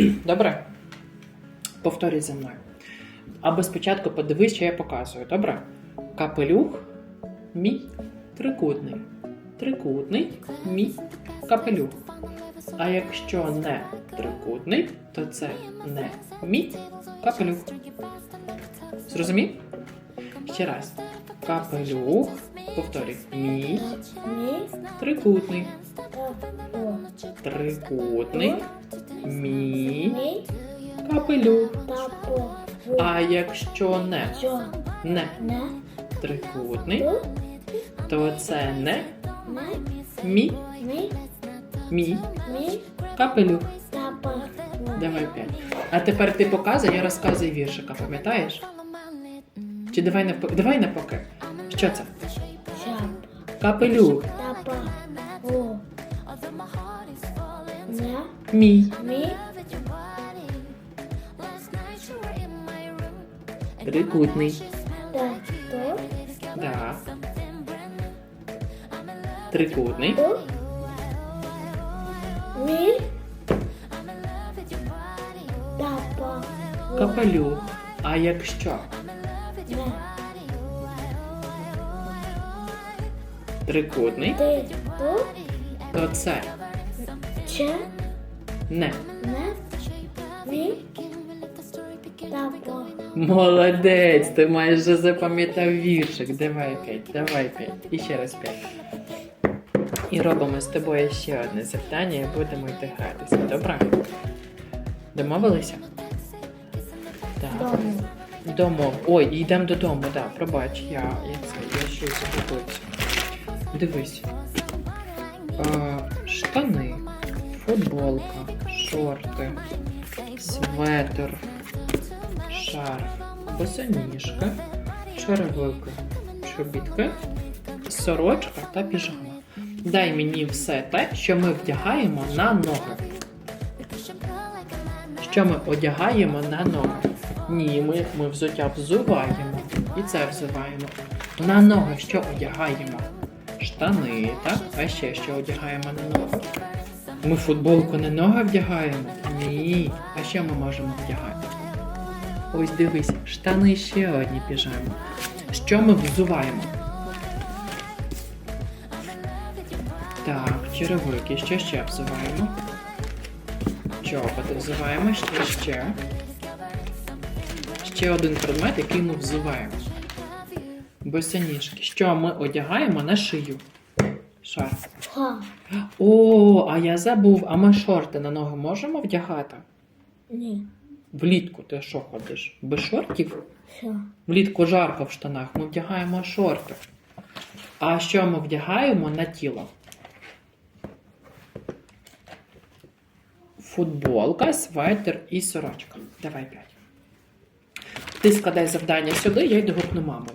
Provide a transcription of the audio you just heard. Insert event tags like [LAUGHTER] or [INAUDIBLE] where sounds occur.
[CLEARS THROAT] Добре? Повторюй за мною. Або спочатку подивись, що я показую, добре? Капелюх, мій трикутний. Трикутний, мій капелюх. А якщо не трикутний, то це не мій капелюх. Зрозумів? Ще раз. Капелюх. Повторюй. Мій Мі. трикутний. Трикутний. Мій Мі. капелюх. А якщо не, не трикутний, то це не Не. мій, Мі. мій Мі. капелюх. Давай п'ять. А тепер ти показуй, я розказую віршика, пам'ятаєш? Чи давай на давай навпаки. Що це? Капелюх. Не. Мій. Мі. Трикутний. Та. Ту. Да. Трикутний. Ту. Мі. Та. Капелюх. А якщо Не. трикутний, Ти. Ту. то це Че. не. Не. Мі. Та. Молодець, ти майже запам'ятав віршик. Давай п'ять, давай п'ять. І ще раз п'ять. І робимо з тобою ще одне завдання і будемо йти гратися. Добре? Домовилися? Так. Домов. Ой, йдемо додому, так, да, пробач, я, я це, я щось загубився. Дивись. Е, штани, футболка, шорти, светр, шарф, босоніжка, черевики, чобітки, сорочка та піжама. Дай мені все те, що ми вдягаємо на ноги. Що ми одягаємо на ноги? Ні, ми, ми взуття взуваємо. І це взуваємо. На ноги що одягаємо? Штани, так? А ще що одягаємо на ноги? Ми футболку на ноги вдягаємо? Ні. А що ми можемо вдягати? Ось дивись, штани ще одні піжами. Що ми взуваємо? Так, черевики, що ще взуваємо? Чоботи взуваємо, що ще? Ще один предмет, який ми взуваємо. Босоніжки. Що ми одягаємо на шию? Шарф. О, а я забув, а ми шорти на ноги можемо вдягати? Ні. Влітку ти що ходиш? Без шортів? Що? Влітку жарко в штанах, ми вдягаємо шорти. А що ми вдягаємо на тіло? Футболка, светр і сорочка. Давай п'ять. Ти складай завдання сюди, я йду гукну маму.